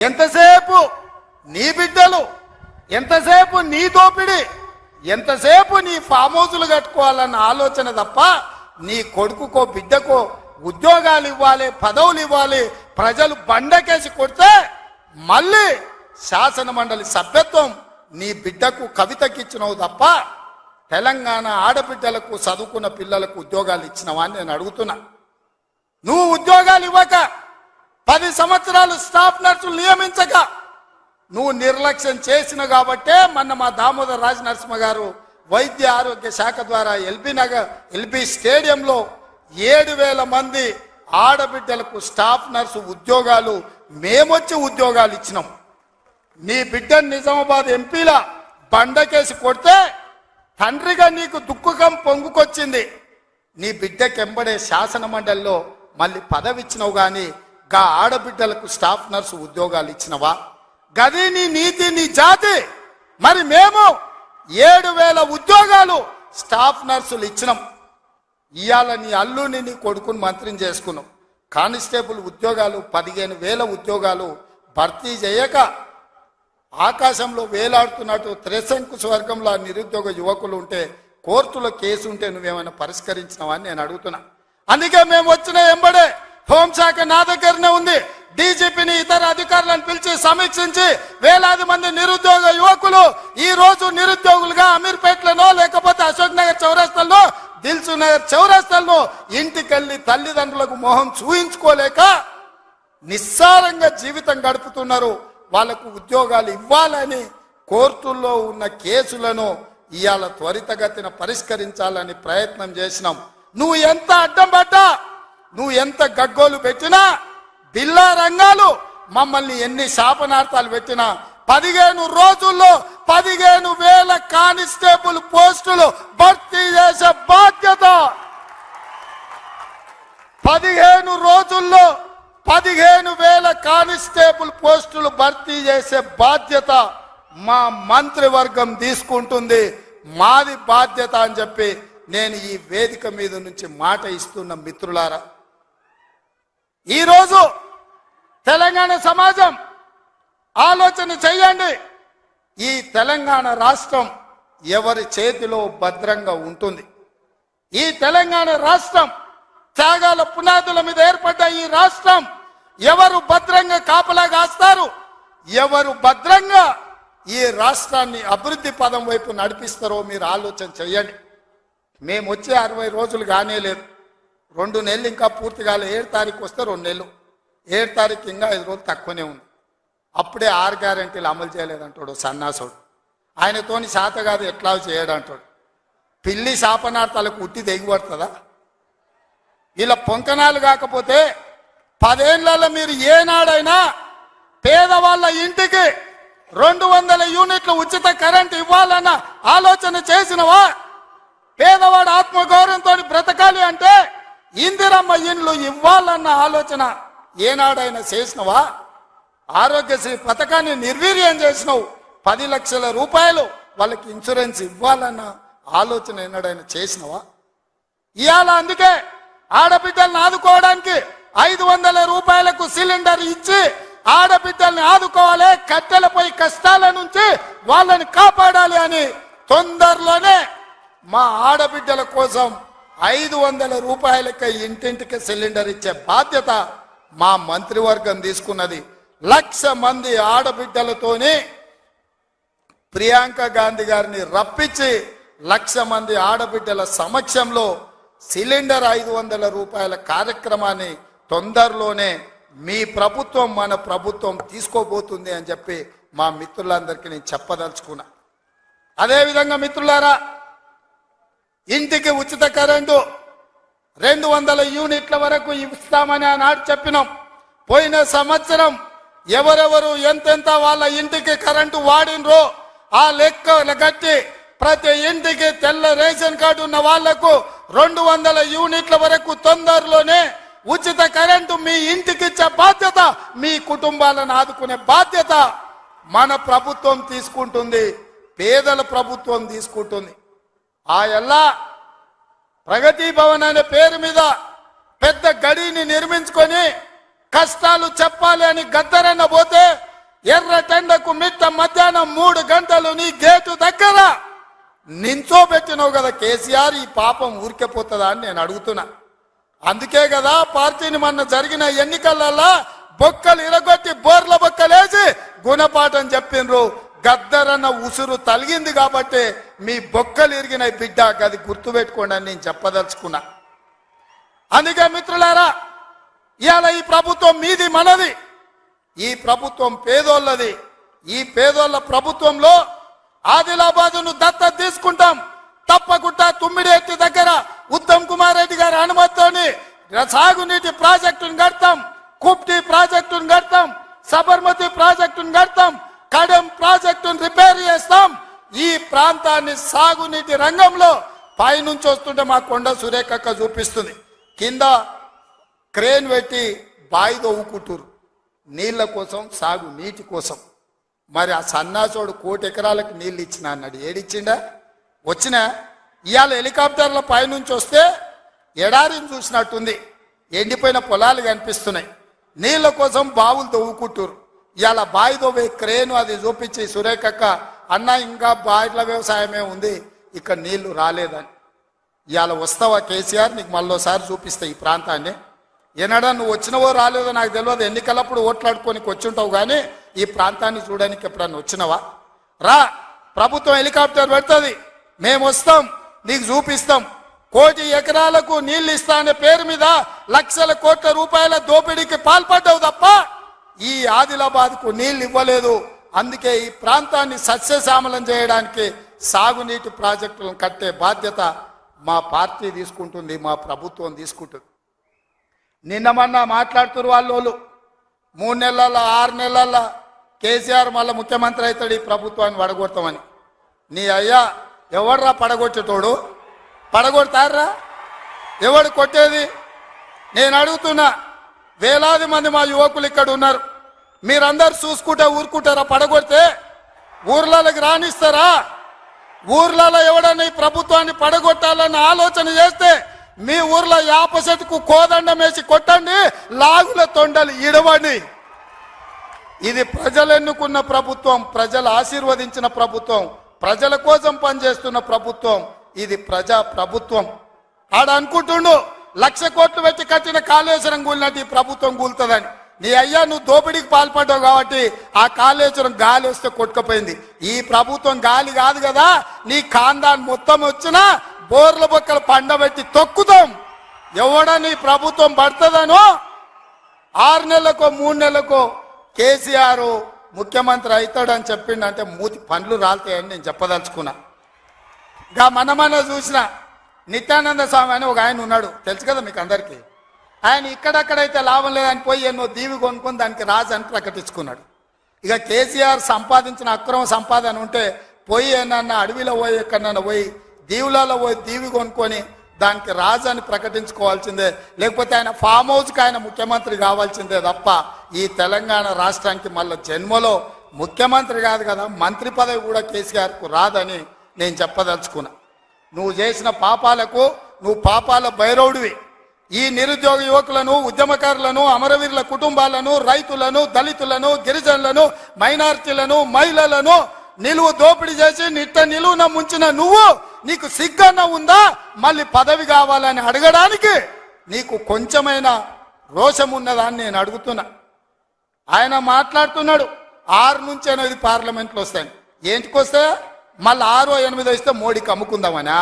ఎంతసేపు నీ బిడ్డలు ఎంతసేపు నీ దోపిడి ఎంతసేపు నీ ఫామ్ హౌసులు కట్టుకోవాలన్న ఆలోచన తప్ప నీ కొడుకుకో బిడ్డకో ఉద్యోగాలు ఇవ్వాలి పదవులు ఇవ్వాలి ప్రజలు బండకేసి కొడితే మళ్ళీ శాసన మండలి సభ్యత్వం నీ బిడ్డకు కవితకిచ్చినవు తప్ప తెలంగాణ ఆడబిడ్డలకు చదువుకున్న పిల్లలకు ఉద్యోగాలు ఇచ్చినవా అని నేను అడుగుతున్నా. నువ్వు ఉద్యోగాలు ఇవ్వక పది సంవత్సరాలు స్టాఫ్ నర్సులు నియమించక నువ్వు నిర్లక్ష్యం చేసిన కాబట్టే మొన్న మా దామోదర్ రాజ నరసింహ గారు వైద్య ఆరోగ్య శాఖ ద్వారా ఎల్బీ నగర్ ఎల్బీ స్టేడియంలో ఏడు వేల మంది ఆడబిడ్డలకు స్టాఫ్ నర్సు ఉద్యోగాలు మేమొచ్చి ఉద్యోగాలు ఇచ్చినాం. నీ బిడ్డ నిజామాబాద్ ఎంపీల బండకేసి కొడితే తండ్రిగా నీకు దుఃఖకం పొంగుకొచ్చింది. నీ బిడ్డకెంబడే శాసన మండలిలో మళ్ళీ పదవి ఇచ్చినావు గా ఆడబిడ్డలకు స్టాఫ్ నర్సు ఉద్యోగాలు ఇచ్చినవా? గది నీ నీతి నీ జాతి. మరి మేము ఏడు వేల ఉద్యోగాలు స్టాఫ్ నర్సులు ఇచ్చినాం. ఇవాళ నీ అల్లుని నీ కొడుకుని మంత్రిని చేసుకున్నాం. కానిస్టేబుల్ ఉద్యోగాలు పదిహేను వేల ఉద్యోగాలు భర్తీ చేయక ఆకాశంలో వేలాడుతున్నట్టు త్రిశంకు స్వర్గంలో నిరుద్యోగ యువకులు ఉంటే కోర్టులో కేసు ఉంటే నువ్వేమైనా పరిష్కరించినావా అని నేను అడుగుతున్నా. అందుకే మేము వచ్చిన ఎంబడే హోంశాఖ నా దగ్గరనే ఉంది. డీజీపీని ఇతర అధికారులను పిలిచి సమీక్షించి వేలాది మంది నిరుద్యోగ యువకులు ఈ రోజు నిరుద్యోగులుగా అమీర్పేట్లనో లేకపోతే అశోక్ నగర్ చౌరస్తల్లో దిల్సు నగర్ చౌరస్తల్లో ఇంటికెళ్ళి తల్లిదండ్రులకు మొహం చూయించుకోలేక నిస్సారంగా జీవితం గడుపుతున్నారు. వాళ్ళకు ఉద్యోగాలు ఇవ్వాలని కోర్టుల్లో ఉన్న కేసులను ఇవాళ త్వరితగతిన పరిష్కరించాలని ప్రయత్నం చేసినాం. నువ్వు ఎంత అడ్డం పడ్డా? నువ్వు ఎంత గగ్గోలు పెట్టినా బిల్లా రంగాలు మమ్మల్ని ఎన్ని శాపనార్థాలు పెట్టినా పదిహేను రోజుల్లో పదిహేను వేల కానిస్టేబుల్ పోస్టులు భర్తీ చేసే బాధ్యత. పదిహేను రోజుల్లో పదిహేను వేల కానిస్టేబుల్ పోస్టులు భర్తీ చేసే బాధ్యత మా మంత్రివర్గం తీసుకుంటుంది. మాది బాధ్యత అని చెప్పి నేను ఈ వేదిక మీద నుంచి మాట ఇస్తున్న మిత్రులారా ఈరోజు తెలంగాణ సమాజం ఆలోచన చేయండి. ఈ తెలంగాణ రాష్ట్రం ఎవరి చేతిలో భద్రంగా ఉంటుంది? ఈ తెలంగాణ రాష్ట్రం త్యాగాల పునాదుల మీద ఏర్పడ్డ ఈ రాష్ట్రం ఎవరు భద్రంగా కాపలా కాస్తారు? ఎవరు భద్రంగా ఈ రాష్ట్రాన్ని అభివృద్ధి పదం వైపు నడిపిస్తారో మీరు ఆలోచన చేయండి. మేము వచ్చే అరవై రోజులు కానే లేదు రెండు నెలలు ఇంకా పూర్తి కాలే. ఏడు తారీఖు వస్తే రెండు నెలలు. ఏడు తారీఖు ఇంకా ఐదు రోజులు తక్కువనే ఉంది. అప్పుడే ఆరు గ్యారంటీలు అమలు చేయలేదంటాడు సన్నాసుడు. ఆయనతోని శాత కాదు ఎట్లా చేయడంటాడు. పిల్లి శాపనార్థాలకు ఉట్టి దిగిపడుతుందా ఇలా పొంకనాలు కాకపోతే పదేళ్ళలో మీరు ఏనాడైనా పేదవాళ్ళ ఇంటికి రెండు వందల యూనిట్లు ఉచిత కరెంట్ ఇవ్వాలన్న ఆలోచన చేసినవా? పేదవాడు ఆత్మగౌరవంతో బ్రతకాలి అంటే ఇందిరమ్మ ఇండ్లు ఇవ్వాలన్న ఆలోచన ఏనాడైనా చేసినవా? ఆరోగ్యశ్రీ పథకాన్ని నిర్వీర్యం చేసినావు. పది లక్షల రూపాయలు వాళ్ళకి ఇన్సూరెన్స్ ఇవ్వాలన్న ఆలోచన ఏనాడైనా చేసినవా? ఇవాళ అందుకే ఆడబిడ్డల్ని ఆదుకోవడానికి ఐదు వందల రూపాయలకు సిలిండర్ ఇచ్చి ఆడబిడ్డల్ని ఆదుకోవాలి. కట్టెలపై కష్టాల నుంచి వాళ్ళని కాపాడాలి అని తొందరలోనే మా ఆడబిడ్డల కోసం ఐదు వందల రూపాయలకి ఇంటింటికి సిలిండర్ ఇచ్చే బాధ్యత మా మంత్రివర్గం తీసుకున్నది. లక్ష మంది ఆడబిడ్డలతోనే ప్రియాంక గాంధీ గారిని రప్పించి లక్ష మంది ఆడబిడ్డల సమక్షంలో సిలిండర్ ఐదు వందల రూపాయల కార్యక్రమాన్ని తొందరలోనే మీ ప్రభుత్వం మన ప్రభుత్వం తీసుకోబోతుంది అని చెప్పి మా మిత్రులందరికీ నేను చెప్పదలుచుకున్నా. అదేవిధంగా మిత్రులారా ఇంటికి ఉచిత కరెంటు. రెండు వందల యూనిట్ల వరకు ఇస్తామని ఆనాడు చెప్పినాం. పోయిన సంవత్సరం ఎవరెవరు ఎంతెంత వాళ్ళ ఇంటికి కరెంటు వాడినరో ఆ లెక్క కట్టి ప్రతి ఇంటికి తెల్ల రేషన్ కార్డు ఉన్న వాళ్ళకు రెండు వందల యూనిట్ల వరకు తొందరలోనే ఉచిత కరెంటు మీ ఇంటికి ఇచ్చే బాధ్యత మీ కుటుంబాలను ఆదుకునే బాధ్యత మన ప్రభుత్వం తీసుకుంటుంది పేదల ప్రభుత్వం తీసుకుంటుంది. ఆ ఎల్లా ప్రగతి భవన్ అనే పేరు మీద పెద్ద గడిని నిర్మించుకొని కష్టాలు చెప్పాలి అని గద్దరన్న పోతే ఎర్రటెండకు మిట్ట మధ్యాహ్నం మూడు గంటలు నీ గేటు దగ్గర నించోబెట్టినావు కదా కేసీఆర్ ఈ పాపం ఊరికెపోతుందా అని నేను అడుగుతున్నా. అందుకే కదా పార్టీని మొన్న జరిగిన ఎన్నికలలో బొక్కలు ఇరగొట్టి బోర్ల బొక్కలేసి గుణపాఠం చెప్పిండ్రు గద్దరన్న ఉసురు తలిగింది కాబట్టి మీ బొక్కలు ఇరిగిన బిడ్డ అది గుర్తుపెట్టుకోండి అని నేను చెప్పదలుచుకున్నా. అందుకే మిత్రులారా ఇవాళ ఈ ప్రభుత్వం మీది మనది. ఈ ప్రభుత్వం పేదోళ్ళది. ఈ పేదోళ్ళ ప్రభుత్వంలో ఆదిలాబాదును దత్త తీసుకుంటాం. తప్పకుండా తుమ్మిడేటి దగ్గర ఉత్తమ్ కుమార్ రెడ్డి గారి అనుమతితోని సాగునీటి ప్రాజెక్టును కడతాం. కుప్టి ప్రాజెక్టును కడతాం. సబర్మతి ప్రాజెక్టును కడతాం కడెం ప్రాజెక్టును రిపేర్ చేస్తాం ఈ ప్రాంతాన్ని సాగునీటి రంగంలో పైనుంచి వస్తుంటే మా కొండ సురేఖక్క చూపిస్తుంది. కింద క్రేన్ పెట్టి బాయి తవ్వుకుంటారు నీళ్ళ కోసం సాగు నీటి కోసం. మరి ఆ సన్నాసోడు కోటి ఎకరాలకు నీళ్ళు ఇచ్చిన అన్నాడు. ఏడిచ్చిండా? వచ్చిన? ఇవాళ హెలికాప్టర్ల పైనుంచి వస్తే ఎడారిని చూసినట్టుంది. ఎండిపోయిన పొలాలు కనిపిస్తున్నాయి. నీళ్ళ కోసం బావులు తవ్వుకుంటారు. ఇవాళ బావి తవ్వే క్రేను అది చూపించి సురేఖక్క అన్న ఇంకా బాయిల వ్యవసాయమే ఉంది. ఇక్కడ నీళ్ళు రాలేదని. ఇవాళ వస్తావా కేసీఆర్? నీకు మళ్ళోసారి చూపిస్తా ఈ ప్రాంతాన్ని. ఏనాడా నువ్వు వచ్చినవో రాలేదో నాకు తెలియదు ఎన్నికలప్పుడు ఓట్లాడుకొని వచ్చుంటావు కానీ ఈ ప్రాంతాన్ని చూడడానికి ఎప్పుడన్నా వచ్చినవా? రా ప్రభుత్వం హెలికాప్టర్ పెడుతుంది. మేము వస్తాం నీకు చూపిస్తాం. కోటి ఎకరాలకు నీళ్ళు ఇస్తా అనే పేరు మీద లక్షల కోట్ల రూపాయల దోపిడీకి పాల్పడ్డావు తప్ప ఈ ఆదిలాబాద్కు నీళ్ళు ఇవ్వలేదు. అందుకే ఈ ప్రాంతాన్ని సస్యశ్యామలం చేయడానికి సాగునీటి ప్రాజెక్టులను కట్టే బాధ్యత మా పార్టీ తీసుకుంటుంది మా ప్రభుత్వం తీసుకుంటుంది. నిన్న మొన్న మాట్లాడుతున్న వాళ్ళు మూడు నెలల ఆరు నెలల కేసీఆర్ మళ్ళీ ముఖ్యమంత్రి అవుతాడు ఈ ప్రభుత్వాన్ని పడగొడతామని నీ అయ్యా ఎవడ్రా పడగొట్టేటోడు? పడగొడతారా ఎవడు కొట్టేది? నేను అడుగుతున్నా వేలాది మంది మా యువకులు ఇక్కడ ఉన్నారు. మీరందరు చూసుకుంటే ఊరుకుంటారా పడగొడితే ఊర్లలోకి రాణిస్తారా ఊర్లలో ఎవడన్నా ఈ ప్రభుత్వాన్ని పడగొట్టాలన్న ఆలోచన చేస్తే మీ ఊర్లో యాప చెట్టుకు కోదండం వేసి కొట్టండి లాగుల తొండలు ఇడవండి. ఇది ప్రజలు ఎన్నుకున్న ప్రభుత్వం ప్రజలు ఆశీర్వదించిన ప్రభుత్వం ప్రజల కోసం పనిచేస్తున్న ప్రభుత్వం ఇది ప్రజా ప్రభుత్వం. ఆడ అనుకుంటుండు లక్ష కోట్లు పెట్టి కట్టిన కాళేశ్వరం కూలినట్టు ఈ ప్రభుత్వం కూలుతుందని. నీ అయ్యా నువ్వు దోపిడీకి పాల్పడ్డావు కాబట్టి ఆ కాళేశ్వరం గాలి వస్తే కొట్టుకుపోయింది. ఈ ప్రభుత్వం గాలి కాదు కదా నీ కాందాన్ని మొత్తం వచ్చినా బోర్ల బొక్కలు పండబెట్టి తొక్కుతాం. ఎవడని ప్రభుత్వం పడుతుందనో ఆరు నెలలకో మూడు నెలలకో కేసీఆర్ ముఖ్యమంత్రి అవుతాడని చెప్పిండంటే మూతి పండ్లు రాలుతాయని నేను చెప్పదలుచుకున్నా. గా మనమన్న చూసిన నిత్యానంద స్వామి అని ఒక ఆయన ఉన్నాడు. తెలుసు కదా మీకు అందరికీ? ఆయన ఇక్కడక్కడైతే లాభం లేదని పోయి ఎన్నో దీవి కొనుక్కొని దానికి రాజు అని ప్రకటించుకున్నాడు. ఇక కేసీఆర్ సంపాదించిన అక్రమ సంపాదన ఉంటే పోయి ఏనన్న అడవిలో పోయి ఎక్కడన్నా పోయి దీవులలో పోయి దీవి కొనుక్కొని దానికి రాజు అని ప్రకటించుకోవాల్సిందే. లేకపోతే ఆయన ఫామ్ హౌస్కి ఆయన ముఖ్యమంత్రి కావాల్సిందే తప్ప ఈ తెలంగాణ రాష్ట్రానికి మళ్ళీ జన్మలో ముఖ్యమంత్రి కాదు కదా మంత్రి పదవి కూడా కేసీఆర్కు రాదని నేను చెప్పదలుచుకున్నా. నువ్వు చేసిన పాపాలకు నువ్వు పాపాల భైరవుడివి. ఈ నిరుద్యోగ యువకులను ఉద్యమకారులను అమరవీరుల కుటుంబాలను రైతులను దళితులను గిరిజనులను మైనార్టీలను మహిళలను నిలువు దోపిడీ చేసి నిట్ట నిలువున ముంచిన నువ్వు నీకు సిగ్గన్న ఉందా? మళ్ళీ పదవి కావాలని అడగడానికి నీకు కొంచెమైన రోషం ఉన్నదా అని నేను అడుగుతున్నా. ఆయన మాట్లాడుతున్నాడు ఆరు నుంచి ఎనిమిది పార్లమెంట్లు వస్తాయి ఏంటికి వస్తే మళ్ళీ ఆరో ఎనిమిదో ఇస్తే మోడీకి అమ్ముకుందామనా?